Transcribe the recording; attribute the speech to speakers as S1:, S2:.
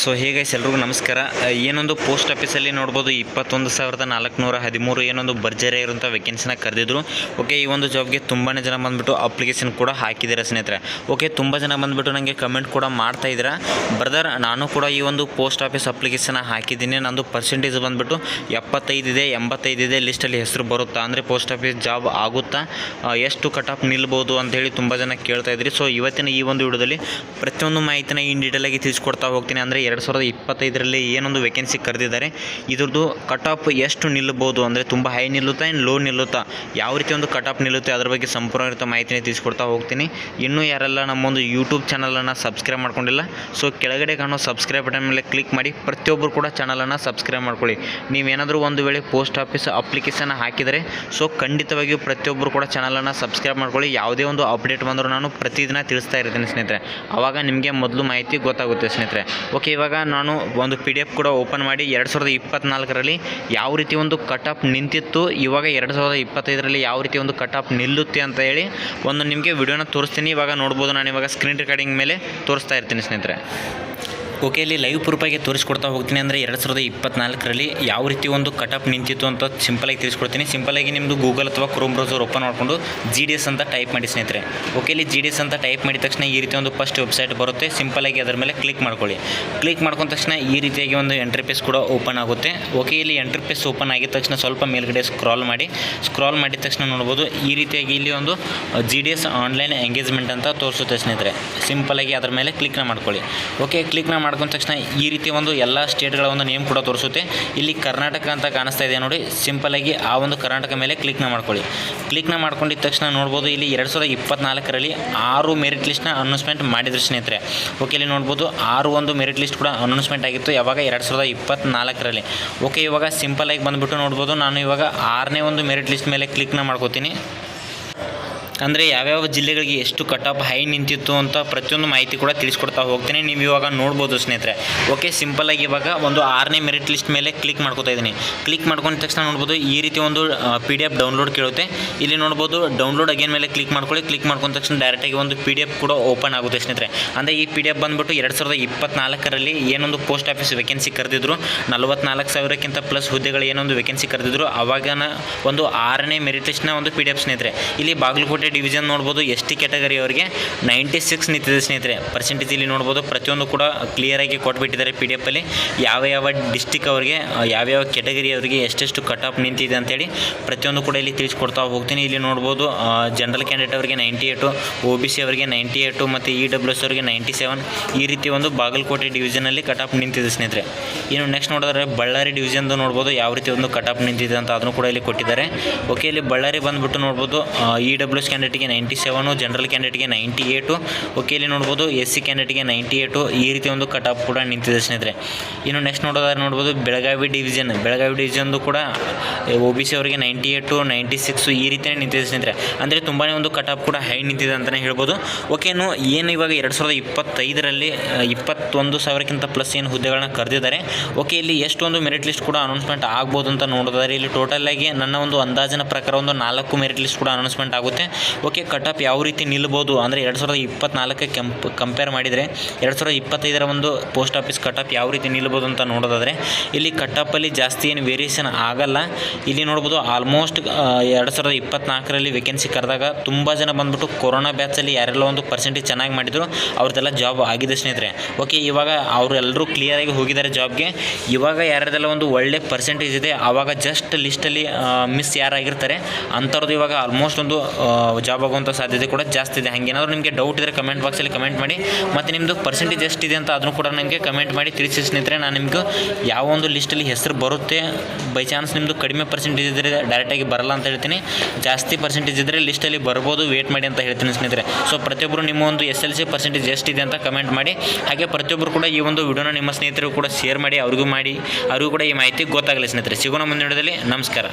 S1: So ಹೇಗೆ ಎಲ್ರಿಗೂ ನಮಸ್ಕಾರ. ಏನೊಂದು ಪೋಸ್ಟ್ ಆಫೀಸಲ್ಲಿ ನೋಡ್ಬೋದು, ಇಪ್ಪತ್ತೊಂದು ಸಾವಿರದ ನಾಲ್ಕುನೂರ ಹದಿಮೂರು ಏನೊಂದು ಭರ್ಜರಿ ಇರುವಂಥ ವೇಕೆನ್ಸಿನ ಕರೆದಿದ್ರು. ಓಕೆ ಈ ಒಂದು ಜಾಬ್ಗೆ ತುಂಬಾ ಜನ ಬಂದುಬಿಟ್ಟು ಅಪ್ಲಿಕೇಶನ್ ಕೂಡ ಹಾಕಿದ್ದೀರಾ ಸ್ನೇಹಿತರೆ? ಓಕೆ ತುಂಬ ಜನ ಬಂದುಬಿಟ್ಟು ನನಗೆ ಕಮೆಂಟ್ ಕೂಡ ಮಾಡ್ತಾ ಇದ್ದೀರಾ. ಬ್ರದರ್ ನಾನು ಕೂಡ ಈ ಒಂದು ಪೋಸ್ಟ್ ಆಫೀಸ್ ಅಪ್ಲಿಕೇಶನ್ ಹಾಕಿದ್ದೀನಿ. ನಂದು ಪರ್ಸೆಂಟೇಜ್ ಬಂದುಬಿಟ್ಟು ಎಪ್ಪತ್ತೈದಿದೆ ಎಂಬತ್ತೈದಿದೆ ಲಿಸ್ಟಲ್ಲಿ ಹೆಸರು ಬರುತ್ತಾ ಅಂದರೆ ಪೋಸ್ಟ್ ಆಫೀಸ್ ಜಾಬ್ ಆಗುತ್ತಾ? ಎಷ್ಟು ಕಟ್ ಆಫ್ ನಿಲ್ಬೋದು ಅಂತೇಳಿ ತುಂಬ ಜನ ಕೇಳ್ತಾ ಇದ್ರಿ. ಸೊ ಇವತ್ತಿನ ಈ ಒಂದು ವಿಡಿಯೋದಲ್ಲಿ ಪ್ರತಿಯೊಂದು ಮಾಹಿತಿನ ಇನ್ ಡೀಟೇಲಾಗಿ ತಿಳಿಸ್ಕೊಡ್ತಾ ಹೋಗ್ತೀನಿ. ಅಂದರೆ ಎರಡು ಸಾವಿರದ ಇಪ್ಪತ್ತೈದರಲ್ಲಿ ಏನೊಂದು ವೇಕೆನ್ಸಿ ಕರೆದಿದ್ದಾರೆ. ಇದ್ರದ್ದು ಕಟ್ ಆಫ್ ಎಷ್ಟು ನಿಲ್ಲಬಹುದು ಅಂದರೆ ತುಂಬ ಹೈ ನಿಲ್ಲುತ್ತಾ ಏನು ಲೋ ನಿಲ್ಲುತ್ತಾ? ಯಾವ ರೀತಿ ಒಂದು ಕಟ್ ಆಫ್ ನಿಲ್ಲುತ್ತೆ? ಅದ್ರ ಬಗ್ಗೆ ಸಂಪೂರ್ಣ ಮಾಹಿತಿನೇ ತಿಳಿಸ್ಕೊಡ್ತಾ ಹೋಗ್ತೀನಿ. ಇನ್ನೂ ಯಾರೆಲ್ಲ ನಮ್ಮೊಂದು ಯೂಟ್ಯೂಬ್ ಚಾನಲನ್ನು ಸಬ್ಸ್ಕ್ರೈಬ್ ಮಾಡ್ಕೊಂಡಿಲ್ಲ ಸೊ ಕೆಳಗಡೆ ಕಾಣೋ ಸಬ್ಸ್ಕ್ರೈಬ್ ಬಟನ್ ಮೇಲೆ ಕ್ಲಿಕ್ ಮಾಡಿ ಪ್ರತಿಯೊಬ್ಬರು ಕೂಡ ಚಾನಲನ್ನು ಸಬ್ಸ್ಕ್ರೈಬ್ ಮಾಡ್ಕೊಳ್ಳಿ. ನೀವೇನಾದರೂ ಒಂದು ವೇಳೆ ಪೋಸ್ಟ್ ಆಫೀಸ್ ಅಪ್ಲಿಕೇಶನ್ ಹಾಕಿದರೆ ಸೊ ಖಂಡಿತವಾಗಿಯೂ ಪ್ರತಿಯೊಬ್ಬರು ಕೂಡ ಚಾನಲನ್ನು ಸಬ್ಸ್ಕ್ರೈಬ್ ಮಾಡ್ಕೊಳ್ಳಿ. ಯಾವುದೇ ಒಂದು ಅಪ್ಡೇಟ್ ಬಂದರೂ ನಾನು ಪ್ರತಿದಿನ ತಿಳಿಸ್ತಾ ಇರ್ತೀನಿ ಸ್ನೇಹಿತರೆ. ಆವಾಗ ನಿಮಗೆ ಮೊದಲು ಮಾಹಿತಿ ಗೊತ್ತಾಗುತ್ತೆ ಸ್ನೇಹಿತರೆ. ಓಕೆ ಇವಾಗ ನಾನು ಒಂದು ಪಿ ಡಿ ಎಫ್ ಕೂಡ ಓಪನ್ ಮಾಡಿ ಎರಡು ಸಾವಿರದ ಇಪ್ಪತ್ತ್ನಾಲ್ಕರಲ್ಲಿ ಯಾವ ರೀತಿ ಒಂದು ಕಟ್ ಆಫ್ ನಿಂತಿತ್ತು, ಇವಾಗ ಎರಡು ಸಾವಿರದ ಇಪ್ಪತ್ತೈದರಲ್ಲಿ ಯಾವ ರೀತಿ ಒಂದು ಕಟ್ ಆಫ್ ನಿಲ್ಲುತ್ತೆ ಅಂತ ಹೇಳಿ ಒಂದು ನಿಮಗೆ ವಿಡಿಯೋನ ತೋರಿಸ್ತೀನಿ. ಇವಾಗ ನೋಡ್ಬೋದು, ನಾನು ಇವಾಗ ಸ್ಕ್ರೀನ್ ರೆಕಾರ್ಡಿಂಗ್ ಮೇಲೆ ತೋರಿಸ್ತಾ ಇರ್ತೀನಿ ಸ್ನೇಹಿತರೆ. ಓಕೆ ಇಲ್ಲಿ ಲೈವ್ ಪ್ರೂಫಾಗಿ ತೋರಿಸ್ಕೊಡ್ತಾ ಹೋಗ್ತೀನಿ ಅಂದರೆ ಎರಡು ಸಾವಿರದ ಇಪ್ಪತ್ನಾಲ್ಕರಲ್ಲಿ ಯಾವ ರೀತಿ ಒಂದು ಕಟಪ್ ನಿಂತಿತ್ತು ಅಂತ ಸಿಂಪಲಾಗಿ ತಿಳಿಸ್ಕೊಡ್ತೀನಿ. ಸಿಂಪಲಾಗಿ ನಿಮ್ಮದು ಗೂಗಲ್ ಅಥವಾ ಕ್ರೋಮ್ ಬ್ರೌಸರ್ ಓಪನ್ ಮಾಡಿಕೊಂಡು ಜಿ ಡಿ ಎಸ್ ಅಂತ ಟೈಪ್ ಮಾಡಿ ಸ್ನೇಹಿತರೆ. ಓಕೆ ಇಲ್ಲಿ ಜಿ ಡಿ ಎಸ್ ಅಂತ ಟೈಪ್ ಮಾಡಿದ ತಕ್ಷಣ ಈ ರೀತಿ ಒಂದು ಫಸ್ಟ್ ವೆಬ್ಸೈಟ್ ಬರುತ್ತೆ. ಸಿಂಪಲಾಗಿ ಅದರ ಮೇಲೆ ಕ್ಲಿಕ್ ಮಾಡ್ಕೊಳ್ಳಿ. ಕ್ಲಿಕ್ ಮಾಡ್ಕೊಂಡ ತಕ್ಷಣ ಈ ರೀತಿಯಾಗಿ ಒಂದು ಎಂಟ್ರಿ ಪೇಸ್ ಕೂಡ ಓಪನ್ ಆಗುತ್ತೆ. ಓಕೆ ಇಲ್ಲಿ ಎಂಟ್ರಿ ಪೇಸ್ ಓಪನ್ ಆಗಿದ ತಕ್ಷಣ ಸ್ವಲ್ಪ ಮೇಲ್ಗಡೆ ಸ್ಕ್ರಾಲ್ ಮಾಡಿ. ಸ್ಕ್ರಾಲ್ ಮಾಡಿದ ತಕ್ಷಣ ನೋಡ್ಬೋದು ಈ ರೀತಿಯಾಗಿ ಇಲ್ಲಿ ಒಂದು G D S online engagement ಅಂತ ತೋರಿಸುತ್ತೆ ಸ್ನೇಹಿತರೆ. ಸಿಂಪಲಾಗಿ ಅದರ ಮೇಲೆ ಕ್ಲಿಕ್ನ ಮಾಡ್ಕೊಳ್ಳಿ. ಓಕೆ ಕ್ಲಿಕ್ನ ಮಾಡ್ಕೊಂಡ ತಕ್ಷಣ ಈ ರೀತಿ ಒಂದು ಎಲ್ಲ ಸ್ಟೇಟ್ಗಳ ಒಂದು ನೇಮ್ ಕೂಡ ತೋರಿಸುತ್ತೆ. ಇಲ್ಲಿ ಕರ್ನಾಟಕ ಅಂತ ಕಾಣಿಸ್ತಾ ಇದೆ ನೋಡಿ. ಸಿಂಪಲಾಗಿ ಆ ಒಂದು ಕರ್ನಾಟಕ ಮೇಲೆ ಕ್ಲಿಕ್ನ ಮಾಡ್ಕೊಳ್ಳಿ. ಕ್ಲಿಕ್ನ ಮಾಡ್ಕೊಂಡಿದ್ದ ತಕ್ಷಣ ನೋಡ್ಬೋದು ಇಲ್ಲಿ ಎರಡು ಸಾವಿರದ ಇಪ್ಪತ್ನಾಲ್ಕರಲ್ಲಿ ಆರು ಮೆರಿಟ್ ಲಿಸ್ಟ್ನ ಅನೌನ್ಸ್ಮೆಂಟ್ ಮಾಡಿದ್ರು ಸ್ನೇಹಿತರೆ. ಓಕೆ ಇಲ್ಲಿ ನೋಡ್ಬೋದು ಆರು ಒಂದು ಮೆರಿಟ್ ಲಿಸ್ಟ್ ಕೂಡ ಅನೌನ್ಸ್ಮೆಂಟ್ ಆಗಿತ್ತು. ಯಾವಾಗ? ಎರಡು ಸಾವಿರದ ಇಪ್ಪತ್ನಾಲ್ಕರಲ್ಲಿ. ಓಕೆ ಇವಾಗ ಸಿಂಪಲಾಗಿ ಬಂದುಬಿಟ್ಟು ನೋಡ್ಬೋದು. ನಾನು ಇವಾಗ ಆರನೇ ಒಂದು ಮೆರಿಟ್ ಲಿಸ್ಟ್ ಮೇಲೆ ಕ್ಲಿಕ್ನ ಮಾಡ್ಕೋತೀನಿ. ಅಂದರೆ ಯಾವ್ಯಾವ ಜಿಲ್ಲೆಗಳಿಗೆ ಎಷ್ಟು ಕಟ್ ಆಫ್ ಹೈ ನಿಂತಿತ್ತು ಅಂತ ಪ್ರತಿಯೊಂದು ಮಾಹಿತಿ ಕೂಡ ತಿಳಿಸ್ಕೊಡ್ತಾ ಹೋಗ್ತೀನಿ. ನೀವು ಇವಾಗ ನೋಡ್ಬೋದು ಸ್ನೇಹಿತರೆ. ಓಕೆ ಸಿಂಪಲಾಗಿ ಇವಾಗ ಒಂದು ಆರನೇ ಮೆರಿಟ್ ಲಿಸ್ಟ್ ಮೇಲೆ ಕ್ಲಿಕ್ ಮಾಡ್ಕೊತಾ ಇದ್ದೀನಿ. ಕ್ಲಿಕ್ ಮಾಡ್ಕೊಂಡ ತಕ್ಷಣ ನೋಡ್ಬೋದು, ಈ ರೀತಿ ಒಂದು ಪಿ ಡಿ ಎಫ್ ಡೌನ್ಲೋಡ್ ಕೇಳುತ್ತೆ. ಇಲ್ಲಿ ನೋಡ್ಬೋದು ಡೌನ್ಲೋಡ್ ಅಗೇನ್ ಮೇಲೆ ಕ್ಲಿಕ್ ಮಾಡ್ಕೊಳ್ಳಿ. ಕ್ಲಿಕ್ ಮಾಡ್ಕೊಂಡ ತಕ್ಷಣ ಡೈರೆಕ್ಟಾಗಿ ಒಂದು ಪಿ ಡಿ ಎಫ್ ಕೂಡ ಓಪನ್ ಆಗುತ್ತೆ ಸ್ನೇಹಿತರೆ. ಅಂದರೆ ಈ ಪಿ ಡಿ ಎಫ್ ಬಂದುಬಿಟ್ಟು ಎರಡು ಸಾವಿರದ ಇಪ್ಪತ್ನಾಲ್ಕರಲ್ಲಿ ಏನೊಂದು ಪೋಸ್ಟ್ ಆಫೀಸ್ ವೇಕೆನ್ಸಿ ಕರೆದಿದ್ರು. ನಲವತ್ನಾಲ್ಕು ಸಾವಿರಕ್ಕಿಂತ ಪ್ಲಸ್ ಹುದ್ದೆಗಳು ಏನೊಂದು ವೇಕೆನ್ಸಿ ಕರೆದಿದ್ರು. ಅವಾಗನ ಒಂದು ಆರನೇ ಮೆರಿಟ್ ಲಿಸ್ಟ್ನ ಒಂದು ಪಿ ಡಿ ಎಫ್ ಸ್ನೇಹಿತರೆ. ಇಲ್ಲಿ ಬಾಗಲಕೋಟೆ ಡಿವಿಷನ್ ನೋಡ್ಬೋದು, ಎಸ್ ಟಿ ಕ್ಯಾಟಗರಿ ಅವರಿಗೆ. ನೈಂಟಿ ಸಿಕ್ಸ್ ನಿಂತಿದೆ ಸ್ನೇಹಿತರೆ. ಪರ್ಸೆಂಟೇಜ್ ಇಲ್ಲಿ ನೋಡ್ಬೋದು, ಪ್ರತಿಯೊಂದು ಕೂಡ ಕ್ಲಿಯರಾಗಿ ಕೊಟ್ಬಿಟ್ಟಿದ್ದಾರೆ ಪಿ ಡಿ ಅಲ್ಲಿ. ಯಾವ ಯಾವ ಡಿಸ್ಟಿಕ್ ಅವರಿಗೆ ಯಾವ್ಯಾವ ಕ್ಯಾಟಗರಿ ಅವರಿಗೆ ಎಷ್ಟೆಷ್ಟು ಕಟ್ ಆಫ್ ನಿಂತಿದೆ ಅಂತೇಳಿ ಪ್ರತಿಯೊಂದು ಕೂಡ ಇಲ್ಲಿ ತಿಳಿಸ್ಕೊಡ್ತಾ ಹೋಗ್ತೀನಿ. ಇಲ್ಲಿ ನೋಡ್ಬೋದು ಜನರಲ್ ಕ್ಯಾಂಡಿಡೇಟ್ ಅವರಿಗೆ ninety eight O B C ಅವರಿಗೆ ನೈಂಟಿ ಏಟು, ಮತ್ತು ಇ ಡಬ್ಲ್ಯೂ ಎಸ್ ಅವರಿಗೆ ನೈಂಟಿ ಸೆವೆನ್. ಈ ರೀತಿ ಒಂದು ಬಾಗಲಕೋಟೆ ಡಿವಿಷನಲ್ಲಿ ಕಟ್ ಆಫ್ ನಿಂತಿದೆ ಸ್ನೇಹಿತರೆ. ಇನ್ನು ನೆಕ್ಸ್ಟ್ ನೋಡಿದ್ರೆ ಬಳ್ಳಾರಿ ಡಿವಿಷನ್ದು ನೋಡ್ಬೋದು, ಯಾವ ರೀತಿ ಒಂದು ಕಟ್ ಆಫ್ ನಿಂತಿದೆ ಅಂತ ಅದನ್ನು ಕೂಡ ಇಲ್ಲಿ ಕೊಟ್ಟಿದ್ದಾರೆ. ಓಕೆ ಇಲ್ಲಿ ಬಳ್ಳಾರಿ ಬಂದುಬಿಟ್ಟು ನೋಡ್ಬೋದು ಇ ಡಬ್ಲ್ಯೂ ಎಸ್ ಕ್ಯಾಂಡಿಡೇಟ್ಗೆ ನೈಂಟಿ ಸೆವೆನು ಜನರಲ್ ಕ್ಯಾಂಡಿಡೇಟ್ಗೆ ನೈಂಟಿ ಏಟು ಓಕೆ ಇಲ್ಲಿ ನೋಡ್ಬೋದು ಎಸ್ ಸಿ ಕ್ಯಾಂಡಿಡೇಟ್ಗೆ ನೈಂಟಿ ಏಯ್ಟು ಈ ರೀತಿ ಒಂದು ಕಟ್ ಆಫ್ ಕೂಡ ನಿಂತಿದೆ ಸ್ನೇಹಿತರೆ. ಇನ್ನು ನೆಕ್ಸ್ಟ್ ನೋಡೋದಾದ್ರೆ ನೋಡ್ಬೋದು ಬೆಳಗಾವಿ ಡಿವಿಷನ್ ಬೆಳಗಾವಿ ಡಿವಿಷನ್ದು ಕೂಡ ಒ ಬಿ ಸಿ ಅವರಿಗೆ ನೈಂಟಿ ಏಟು ನೈಂಟಿ ಸಿಕ್ಸು ಈ ರೀತಿಯೇ ನಿಂತಿದೆ ಸ್ನೇಹಿತರೆ. ಅಂದರೆ ತುಂಬಾ ಒಂದು ಕಟ್ ಆಫ್ ಕೂಡ ಹೈ ನಿಂತಿದೆ ಅಂತಲೇ ಹೇಳ್ಬೋದು. ಓಕೆ ಏನು ಇವಾಗ ಎರಡು ಸಾವಿರದ ಇಪ್ಪತ್ತೈದರಲ್ಲಿ ಇಪ್ಪತ್ತೊಂದು ಸಾವಿರಕ್ಕಿಂತ ಪ್ಲಸ್ ಏನು ಹುದ್ದೆಗಳನ್ನ ಕರೆದಿದ್ದಾರೆ. ಓಕೆ ಇಲ್ಲಿ ಎಷ್ಟೊಂದು ಮೆರಿಟ್ ಲಿಸ್ಟ್ ಕೂಡ ಅನೌನ್ಸ್ಮೆಂಟ್ ಆಗ್ಬೋದು ಅಂತ ನೋಡೋದಾದ್ರೆ, ಇಲ್ಲಿ ಟೋಟಲ್ ಆಗಿ ನನ್ನ ಒಂದು ಅಂದಾಜಿನ ಪ್ರಕಾರ ಒಂದು ನಾಲ್ಕು ಮೆರಿಟ್ ಲಿಸ್ಟ್ ಕೂಡ ಅನೌನ್ಸ್ಮೆಂಟ್ ಆಗುತ್ತೆ. ಓಕೆ ಕಟ್ ಆಫ್ ಯಾವ ರೀತಿ ನಿಲ್ಬೋದು ಅಂದರೆ ಎರಡು ಸಾವಿರದ ಇಪ್ಪತ್ನಾಲ್ಕಕ್ಕೆ ಕೆಂಪ್ ಕಂಪೇರ್ ಮಾಡಿದರೆ ಎರಡು ಸಾವಿರದ ಇಪ್ಪತ್ತೈದರ ಒಂದು ಪೋಸ್ಟ್ ಆಫೀಸ್ ಕಟ್ ಆಫ್ ಯಾವ ರೀತಿ ನಿಲ್ಬೋದು ಅಂತ ನೋಡೋದಾದರೆ ಇಲ್ಲಿ ಕಟ್ ಆಫಲ್ಲಿ ಜಾಸ್ತಿ ಏನು ವೇರಿಯೇಷನ್ ಆಗಲ್ಲ. ಇಲ್ಲಿ ನೋಡ್ಬೋದು ಆಲ್ಮೋಸ್ಟ್ ಎರಡು ಸಾವಿರದ ಇಪ್ಪತ್ನಾಲ್ಕರಲ್ಲಿ ವೇಕೆನ್ಸಿ ಕರೆದಾಗ ತುಂಬ ಜನ ಬಂದ್ಬಿಟ್ಟು ಕೊರೋನಾ ಬ್ಯಾಚಲ್ಲಿ ಯಾರೆಲ್ಲ ಒಂದು ಪರ್ಸೆಂಟೇಜ್ ಚೆನ್ನಾಗಿ ಮಾಡಿದ್ರು, ಅವ್ರದ್ದೆಲ್ಲ ಜಾಬ್ ಆಗಿದೆ ಸ್ನೇಹಿತರೆ. ಓಕೆ ಇವಾಗ ಅವರೆಲ್ಲರೂ ಕ್ಲಿಯರಾಗಿ ಹೋಗಿದ್ದಾರೆ ಜಾಬ್ಗೆ ಇವಾಗ ಯಾರದೆಲ್ಲ ಒಂದು ಒಳ್ಳೆ ಪರ್ಸೆಂಟೇಜ್ ಇದೆ ಆವಾಗ ಜಸ್ಟ್ ಲಿಸ್ಟಲ್ಲಿ ಮಿಸ್ ಯಾರಾಗಿರ್ತಾರೆ ಅಂಥವ್ರದ್ದು ಇವಾಗ ಆಲ್ಮೋಸ್ಟ್ ಒಂದು ಜಾಬ್ ಆಗುವಂಥ ಸಾಧ್ಯತೆ ಕೂಡ ಜಾಸ್ತಿ ಇದೆ. ಹಾಗೇನಾದ್ರು ನಿಮಗೆ ಡೌಟ್ ಇದ್ದರೆ ಕಮೆಂಟ್ ಬಾಕ್ಸಲ್ಲಿ ಕಮೆಂಟ್ ಮಾಡಿ. ಮತ್ತು ನಿಮ್ಮದು ಪರ್ಸೆಂಟೇಜ್ ಎಷ್ಟಿದೆ ಅಂತ ಅದನ್ನು ಕೂಡ ನನಗೆ ಕಮೆಂಟ್ ಮಾಡಿ. ತಿಳಿಸಿ ಸ್ನೇಹಿತರೆ, ನಾನು ನಿಮಗೆ ಯಾವ ಒಂದು ಲಿಸ್ಟಲ್ಲಿ ಹೆಸರು ಬರುತ್ತೆ ಬೈ ಚಾನ್ಸ್ ನಿಮ್ಮದು ಕಡಿಮೆ ಪರ್ಸೆಂಟೇಜ್ ಇದ್ದರೆ ಡೈರೆಕ್ಟಾಗಿ ಬರಲ್ಲ ಅಂತ ಹೇಳ್ತೀನಿ. ಜಾಸ್ತಿ ಪರ್ಸೆಂಟೇಜ್ ಇದ್ದರೆ ಲಿಸ್ಟಲ್ಲಿ ಬರ್ಬೋದು ವೇಟ್ ಮಾಡಿ ಅಂತ ಹೇಳ್ತೀನಿ ಸ್ನೇಹಿತರೆ. ಸೊ ಪ್ರತಿಯೊಬ್ಬರು ನಿಮ್ಮ ಒಂದು ಎಸ್ ಎಲ್ ಸಿ ಪರ್ಸೆಂಟೇಜ್ ಎಷ್ಟಿದೆ ಅಂತ ಕಮೆಂಟ್ ಮಾಡಿ. ಹಾಗೆ ಪ್ರತಿಯೊಬ್ಬರು ಕೂಡ ಈ ಒಂದು ವಿಡಿಯೋನ ನಿಮ್ಮ ಸ್ನೇಹಿತರು ಕೂಡ ಶೇರ್ ಮಾಡಿ, ಅವ್ರಿಗೂ ಮಾಡಿ, ಅವ್ರಿಗೂ ಕೂಡ ಈ ಮಾಹಿತಿ ಗೊತ್ತಾಗಲಿ ಸ್ನೇಹಿತರೆ. ಸಿಗೋಣ ಮುಂದಿನ ವಿಡಿಯೋದಲ್ಲಿ. ನಮಸ್ಕಾರ.